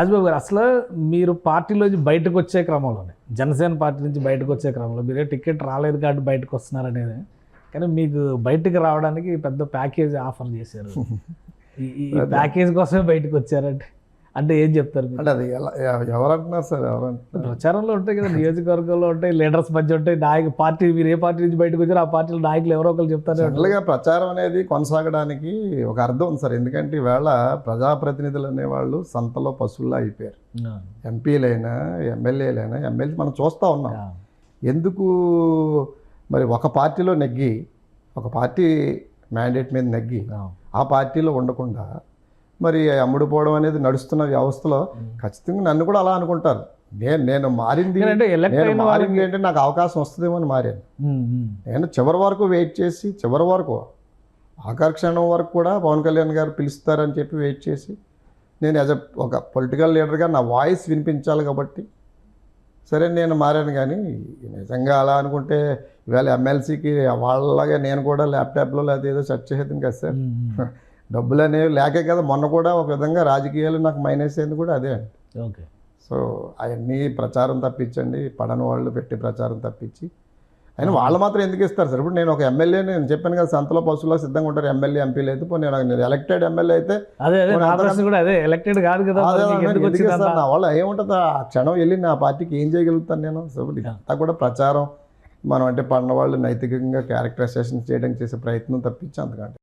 రాజ్బాబు గారు అసలు మీరు పార్టీలోంచి బయటకు వచ్చే క్రమంలోనే జనసేన పార్టీ నుంచి బయటకు వచ్చే క్రమంలో మీరే టికెట్ రాలేదు కాబట్టి బయటకు వస్తున్నారనేది కానీ మీకు బయటకు రావడానికి పెద్ద ప్యాకేజ్ ఆఫర్ చేశారు. ఈ- ప్యాకేజ్ కోసమే బయటకు వచ్చారంటే. అంటే ఏం చెప్తారు అంటే అది ఎలా ఎవ- ఎవరు అంటున్నారు సార్? ఎవరు అంటున్నారు ప్రచారంలో ఉంటాయి కదా నియోజకవర్గంలో ఉంటాయి లీడర్స్ మధ్య ఉంటాయి నాయకు పార్టీ మీరు ఏ పార్టీ నుంచి బయటకు వచ్చారో ఆ పార్టీలో నాయకులు ఎవరో ఒకరు చెప్తారు జనరల్గా ప్రచారం అనేది కొనసాగడానికి ఒక అర్థం ఉంది సార్. ఎందుకంటే ఈవేళ ప్రజాప్రతినిధులు అనేవాళ్ళు సంతలో పశువుల్లో అయిపోయారు. ఎంపీలైనా ఎమ్మెల్యేలైనా ఎమ్మెల్యే మనం చూస్తూ ఉన్నాం. ఎందుకు మరి ఒక పార్టీలో నెగ్గి ఒక పార్టీ మ్యాండేట్ మీద నెగ్గి ఆ పార్టీలో ఉండకుండా మరి అమ్ముడుపోవడం అనేది నడుస్తున్న వ్యవస్థలో ఖచ్చితంగా నన్ను కూడా అలా అనుకుంటారు. నేను నేను మారింది అంటే నేను మారింది ఏంటంటే నాకు అవకాశం వస్తుందేమో అని మారాను. నేను చివరి వరకు వెయిట్ చేసి చివరి వరకు ఆఖరి క్షణం వరకు కూడా పవన్ కళ్యాణ్ గారు పిలుస్తారని చెప్పి వెయిట్ చేసి నేను యాజ్ అ ఒక పొలిటికల్ లీడర్గా నా వాయిస్ వినిపించాలి కాబట్టి సరే నేను మారాను కానీ నిజంగా అలా అనుకుంటే ఇవాళ ఎమ్మెల్సీకి వాళ్ళలాగే నేను కూడా ల్యాప్టాప్లో లేదా ఏదో సెర్చ్ చేసేది కదా సార్. డబ్బులు అనేవి లేకే కదా మొన్న కూడా ఒక విధంగా రాజకీయాలు నాకు మైనస్ అయింది కూడా అదే అండి. ఓకే. సో అవన్నీ ప్రచారం తప్పించండి పడని వాళ్ళు పెట్టి ప్రచారం తప్పించి. అయినా వాళ్ళు మాత్రం ఎందుకు ఇస్తారు సార్? ఇప్పుడు నేను ఒక ఎమ్మెల్యే నేను చెప్పాను కదా సంతలో పశువులో సిద్ధంగా ఉంటారు ఎమ్మెల్యే ఎంపీలు అయితే పోనీ నేను ఎలక్టెడ్ ఎమ్మెల్యే అయితే నా ఎలక్టెడ్ కాదు కదా వల్ల? ఏముంటుంది? ఆ క్షణం వెళ్ళి నా పార్టీకి ఏం చేయగలుగుతాను నేను? సో అంతా కూడా ప్రచారం. మనం అంటే పడిన వాళ్ళు నైతికంగా క్యారెక్టరైజేషన్ చేయడానికి చేసే ప్రయత్నం తప్పించి అంతకంటే.